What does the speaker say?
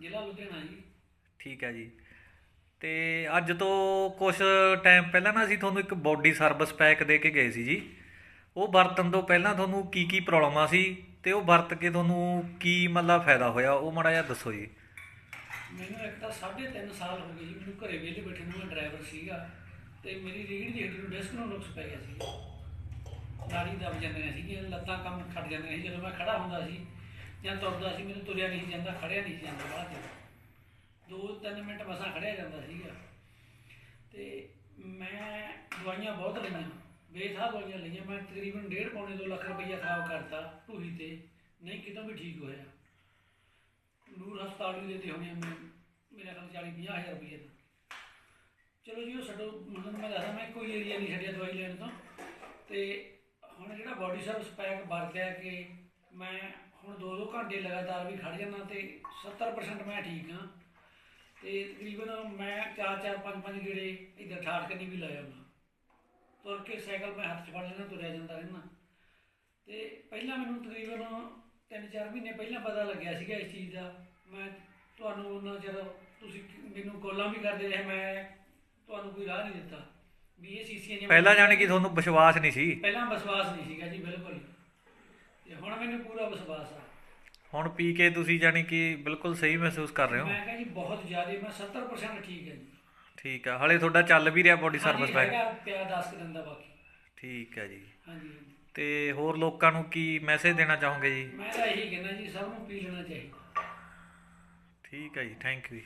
ਜ਼ਿਲ੍ਹਾ ਲੁਧਿਆਣਾ ਜੀ। ਠੀਕ ਹੈ ਜੀ। ਤੇ ਅੱਜ ਤੋਂ ਕੁਝ ਟਾਈਮ ਪਹਿਲਾਂ ਨਾ ਅਸੀਂ ਤੁਹਾਨੂੰ ਇੱਕ ਬੋਡੀ ਸਰਵਿਸ ਪੈਕ ਦੇ ਕੇ ਗਏ ਸੀ ਜੀ। ਉਹ ਵਰਤਣ ਤੋਂ ਪਹਿਲਾਂ ਤੁਹਾਨੂੰ ਕੀ ਕੀ ਪ੍ਰੋਬਲਮਾਂ ਸੀ ਤੇ ਉਹ ਵਰਤ ਕੇ ਤੁਹਾਨੂੰ ਕੀ ਮਤਲਬ ਫਾਇਦਾ ਹੋਇਆ ਉਹ ਮਾੜਾ ਜਿਹਾ ਦੱਸੋ ਜੀ। ਮੈਨੂੰ ਇੱਕ ਤਾਂ 3.5 ਸਾਲ ਹੋ ਗਏ ਜੀ ਮੈਨੂੰ ਘਰੇ ਵਿਹਲੇ ਬੈਠੇ ਨੂੰ ਮੈਂ ਡਰਾਈਵਰ ਸੀਗਾ ਤੇ ਮੇਰੀ ਰੀੜ੍ਹ ਦੀ ਹੱਡੀ ਨੂੰ ਡਿਸਕ ਨੂੰ ਨੁਕਸ ਪੈ ਗਿਆ ਸੀ। ਨਾੜੀ ਦਬ ਜਾਂਦੀਆਂ ਸੀਗੀਆਂ ਲੱਤਾਂ ਕੰਮ ਖੜ ਜਾਂਦੀਆਂ ਸੀ ਜਦੋਂ ਮੈਂ ਖੜਾ ਹੁੰਦਾ ਸੀ ਜਾਂ ਤੁਰਦਾ ਸੀ, ਮੈਨੂੰ ਤੁਰਿਆ ਨਹੀਂ ਜਾਂਦਾ, ਖੜਿਆ ਨਹੀਂ ਸੀ ਜਾਂਦਾ ਬਾਅਦ ਚ ਦੋ ਤਿੰਨ ਮਿੰਟ ਮਸਾਂ ਖੜਿਆ ਜਾਂਦਾ ਸੀਗਾ। ਤੇ ਮੈਂ ਦਵਾਈਆਂ ਬਹੁਤ ਲਈਆਂ ਬੇਥਾਹ ਦਵਾਈਆਂ ਲਈਆਂ। ਮੈਂ ਤਕਰੀਬਨ 1.5 ਪੌਣੇ 2 ਲੱਖ ਰੁਪਈਆ ਖਰਾਬ ਕਰਤਾ ਢੂਹੀ ਤੇ। ਨਹੀਂ, ਕਿਤੋਂ ਵੀ ਠੀਕ ਹੋਇਆ। ਨੂਰ ਹਸਪਤਾਲ ਵੀ ਦਿੱਤੇ ਹੋਣੇ ਆ ਮੈਂ ਮੇਰਾ ਖਿਆਲ 40 50 ਹਜ਼ਾਰ ਰੁਪਏ ਦਾ। ਚਲੋ ਜੀ, ਉਹ ਛੱਡੋ। ਮਤਲਬ ਮੈਂ ਦੱਸਦਾ, ਮੈਂ ਕੋਈ ਏਰੀਆ ਨਹੀਂ ਛੱਡਿਆ ਦਵਾਈ ਲੈਣ ਤੋਂ। ਤੇ ਹੁਣ ਜਿਹੜਾ ਬਾਡੀ ਸਰਵਿਸ ਪੈਕ ਵਰਤਿਆ ਕਿ ਮੈਂ ਹੁਣ 2-2 ਘੰਟੇ ਲਗਾਤਾਰ ਵੀ ਖੜ ਜਾਂਦਾ ਤੇ 70% ਮੈਂ ਠੀਕ ਹਾਂ। ਤੇ ਤਕਰੀਬਨ ਮੈਂ 4-4 5-5 ਗੇੜੇ ਇੱਧਰ ਠਾੜ ਕੇ ਨਹੀਂ ਵੀ ਲਾਇਆ ਹੁੰਦਾ ਤੁਰ ਕੇ ਸਾਈਕਲ ਮੈਂ ਹੱਥ 'ਚ ਫੜ ਲੈਣਾ ਤੁਰਿਆ ਜਾਂਦਾ ਰਹਿਣਾ ਤੇ ਪਹਿਲਾਂ ਮੈਨੂੰ ਤਕਰੀਬਨ 3-4 ਮਹੀਨੇ ਪਹਿਲਾਂ ਪਤਾ ਲੱਗਿਆ ਸੀਗਾ ਇਸ ਚੀਜ਼ ਦਾ। ਮੈਂ ਤੁਹਾਨੂੰ ਉਹਨਾਂ ਚਿਰ ਤੁਸੀਂ ਮੈਨੂੰ ਕੋਲਾਂ ਵੀ ਕਰਦੇ ਰਹੇ ਮੈਂ ਤੁਹਾਨੂੰ ਕੋਈ ਰਾਹ ਨਹੀਂ ਦਿੱਤਾ। ਵੀ ਇਹ ਸੀਸੀਆਂ ਜਿਹੀਆਂ ਪਹਿਲਾਂ ਜਾਣੀ ਕਿ ਤੁਹਾਨੂੰ ਵਿਸ਼ਵਾਸ ਨਹੀਂ ਸੀ। ਪਹਿਲਾਂ ਵਿਸ਼ਵਾਸ ਨਹੀਂ ਸੀਗਾ ਜੀ ਬਿਲਕੁਲ। ਤੇ ਹੁਣ ਮੈਨੂੰ ਪੂਰਾ ਵਿਸ਼ਵਾਸ ਆ। ਹੁਣ ਪੀ ਕੇ ਤੁਸੀਂ ਜਾਣੀ ਕਿ ਬਿਲਕੁਲ ਸਹੀ ਮਹਿਸੂਸ ਕਰ ਰਹੇ ਹੋ? ਮੈਂ ਕਹਿੰਦਾ ਜੀ ਬਹੁਤ ਜ਼ਿਆਦਾ ਮੈਂ 70% ਠੀਕ ਹੈ ਜੀ। ਠੀਕ ਆ ਹਲੇ ਤੁਹਾਡਾ ਚੱਲ ਵੀ ਰਿਹਾ ਬੋਡੀ ਸਰਵਿਸ ਹੈਗਾ ਪਿਆ 10 ਦਿਨ ਦਾ ਬਾਕੀ। ਠੀਕ ਹੈ ਜੀ। ਹਾਂਜੀ। ਤੇ ਹੋਰ ਲੋਕਾਂ ਨੂੰ ਕੀ ਮੈਸੇਜ ਦੇਣਾ ਚਾਹੋਗੇ ਜੀ? ਮੈਂ ਤਾਂ ਇਹੀ ਕਹਿੰਦਾ ਜੀ ਸਭ ਨੂੰ ਪੀ ਲੈਣਾ ਚਾਹੀਦਾ। ਠੀਕ ਹੈ ਜੀ ਥੈਂਕ ਯੂ